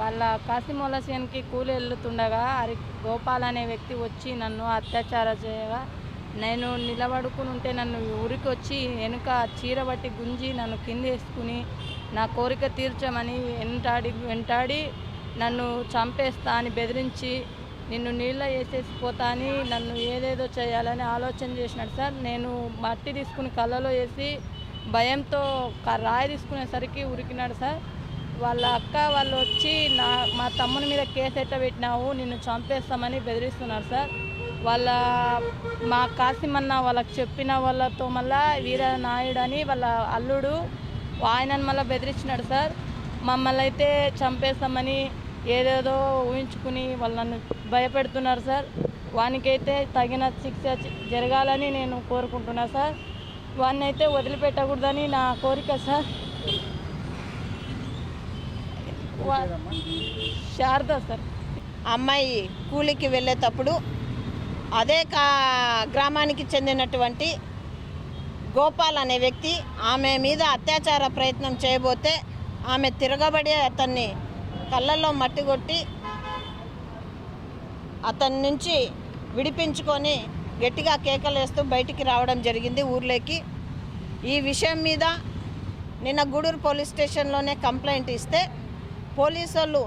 వాళ్ళ కాసిమోలసేన్కి కూలి వెళ్తుండగా హరి గోపాల్ అనే వ్యక్తి వచ్చి నన్ను అత్యాచారం చేయగా నేను నిలబడుకుని ఉంటే నన్ను ఊరికి వచ్చి వెనుక చీర బట్టి గుంజి నన్ను కింద వేసుకుని నా కోరిక తీర్చమని వెంటాడి వెంటాడి నన్ను చంపేస్తా అని బెదిరించి నిన్ను నీళ్ళ వేసేసి పోతా అని నన్ను ఏదేదో చేయాలని ఆలోచన చేసినాడు సార్. నేను మట్టి తీసుకుని కళ్ళలో వేసి భయంతో రాయి తీసుకునేసరికి ఉరికినాడు సార్. వాళ్ళ అక్క వాళ్ళు వచ్చి నా మా తమ్ముని మీద కేసు ఎట్ట పెట్టినావు నిన్ను చంపేస్తామని బెదిరిస్తున్నారు సార్. వాళ్ళ మా కాసిమన్న వాళ్ళకి చెప్పిన వాళ్ళతో మళ్ళా వీరనాయుడు అని వాళ్ళ అల్లుడు ఆయనను మళ్ళీ బెదిరించినాడు సార్. మమ్మల్ని అయితే చంపేస్తామని ఏదేదో ఊహించుకుని వాళ్ళు నన్ను భయపెడుతున్నారు సార్. వానికైతే తగిన శిక్ష జరగాలని నేను కోరుకుంటున్నా సార్. వాడిని అయితే వదిలిపెట్టకూడదని నా కోరిక సార్. శారద సార్. అమ్మాయి కూలికి వెళ్ళేటప్పుడు అదే కా గ్రామానికి చెందినటువంటి గోపాల్ అనే వ్యక్తి ఆమె మీద అత్యాచార ప్రయత్నం చేయబోతే ఆమె తిరగబడి అతన్ని కళ్ళల్లో మట్టి కొట్టి అతని నుంచి విడిపించుకొని గట్టిగా కేకలేస్తూ బయటికి రావడం జరిగింది ఊర్లోకి. ఈ విషయం మీద నిన్న గూడూరు పోలీస్ స్టేషన్లోనే కంప్లైంట్ ఇస్తే పోలీసు వాళ్ళు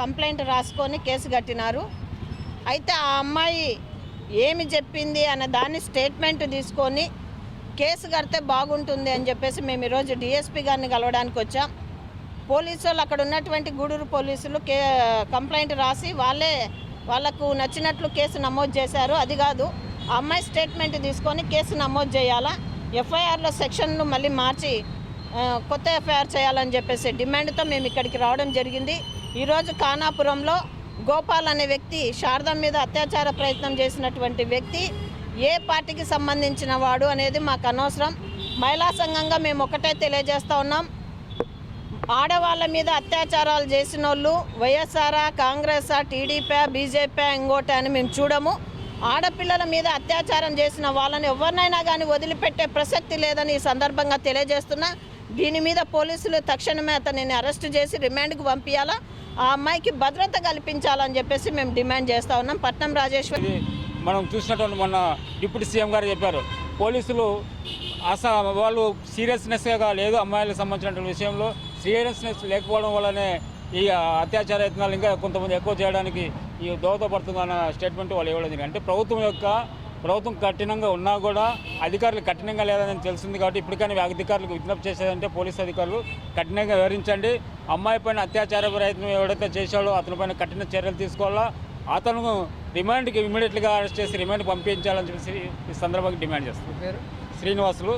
కంప్లైంట్ రాసుకొని కేసు కట్టినారు. అయితే ఆ అమ్మాయి ఏమి చెప్పింది అనే దాన్ని స్టేట్మెంట్ తీసుకొని కేసు కడితే బాగుంటుంది అని చెప్పేసి మేము ఈరోజు డిఎస్పీ గారిని కలవడానికి వచ్చాం. పోలీసు వాళ్ళు అక్కడ ఉన్నటువంటి గూడూరు పోలీసులు కే కంప్లైంట్ రాసి వాళ్ళే వాళ్ళకు నచ్చినట్లు కేసు నమోదు చేశారు. అది కాదు ఆ అమ్మాయి స్టేట్మెంట్ తీసుకొని కేసు నమోదు చేయాలా? ఎఫ్ఐఆర్లో సెక్షన్లు మళ్ళీ మార్చి కొత్త ఎఫ్ఐఆర్ చేయాలని చెప్పేసి డిమాండ్తో మేము ఇక్కడికి రావడం జరిగింది. ఈరోజు ఖానాపురంలో గోపాల్ అనే వ్యక్తి శారదం మీద అత్యాచార ప్రయత్నం చేసినటువంటి వ్యక్తి ఏ పార్టీకి సంబంధించిన వాడు అనేది మాకు అనవసరం. మహిళా సంఘంగా మేము ఒకటే తెలియజేస్తూ ఉన్నాం. ఆడవాళ్ళ మీద అత్యాచారాలు చేసిన వాళ్ళు వైఎస్ఆరా కాంగ్రెస్ టీడీపీ బీజేపీ ఇంకోటి అని మేము చూడము. ఆడపిల్లల మీద అత్యాచారం చేసిన వాళ్ళని ఎవరినైనా కానీ వదిలిపెట్టే ప్రసక్తి లేదని ఈ సందర్భంగా తెలియజేస్తున్నా. దీని మీద పోలీసులు తక్షణమే అతనిని అరెస్ట్ చేసి రిమాండ్కి పంపించాలా ఆ అమ్మాయికి భద్రత కల్పించాలని చెప్పేసి మేము డిమాండ్ చేస్తా ఉన్నాం. పట్నం రాజేశ్వరి మనం చూసినటువంటి మొన్న డిప్యూటీ సీఎం గారు చెప్పారు. పోలీసులు అస వాళ్ళు సీరియస్నెస్గా లేదు అమ్మాయిలకు సంబంధించిన విషయంలో. సీరియస్నెస్ లేకపోవడం వల్లనే ఈ అత్యాచార యత్నాలు ఇంకా కొంతమంది ఎక్కువ చేయడానికి ఈ దోహదపడుతుందన్న స్టేట్మెంట్ వాళ్ళు ఇవ్వడం జరిగింది. అంటే ప్రభుత్వం యొక్క ప్రభుత్వం కఠినంగా ఉన్నా కూడా అధికారులు కఠినంగా లేదని తెలిసింది కాబట్టి ఇప్పటికైనా అధికారులకు విజ్ఞప్తి చేసేదంటే పోలీస్ అధికారులు కఠినంగా వివరించండి. అమ్మాయి పైన అత్యాచార ప్రయత్నం ఎవడైతే చేశాడో అతని పైన కఠిన చర్యలు తీసుకోవాలా? అతను రిమాండ్కి ఇమీడియట్గా అరెస్ట్ చేసి రిమాండ్ పంపించాలని చెప్పేసి ఈ సందర్భంగా డిమాండ్ చేస్తారు శ్రీనివాసులు.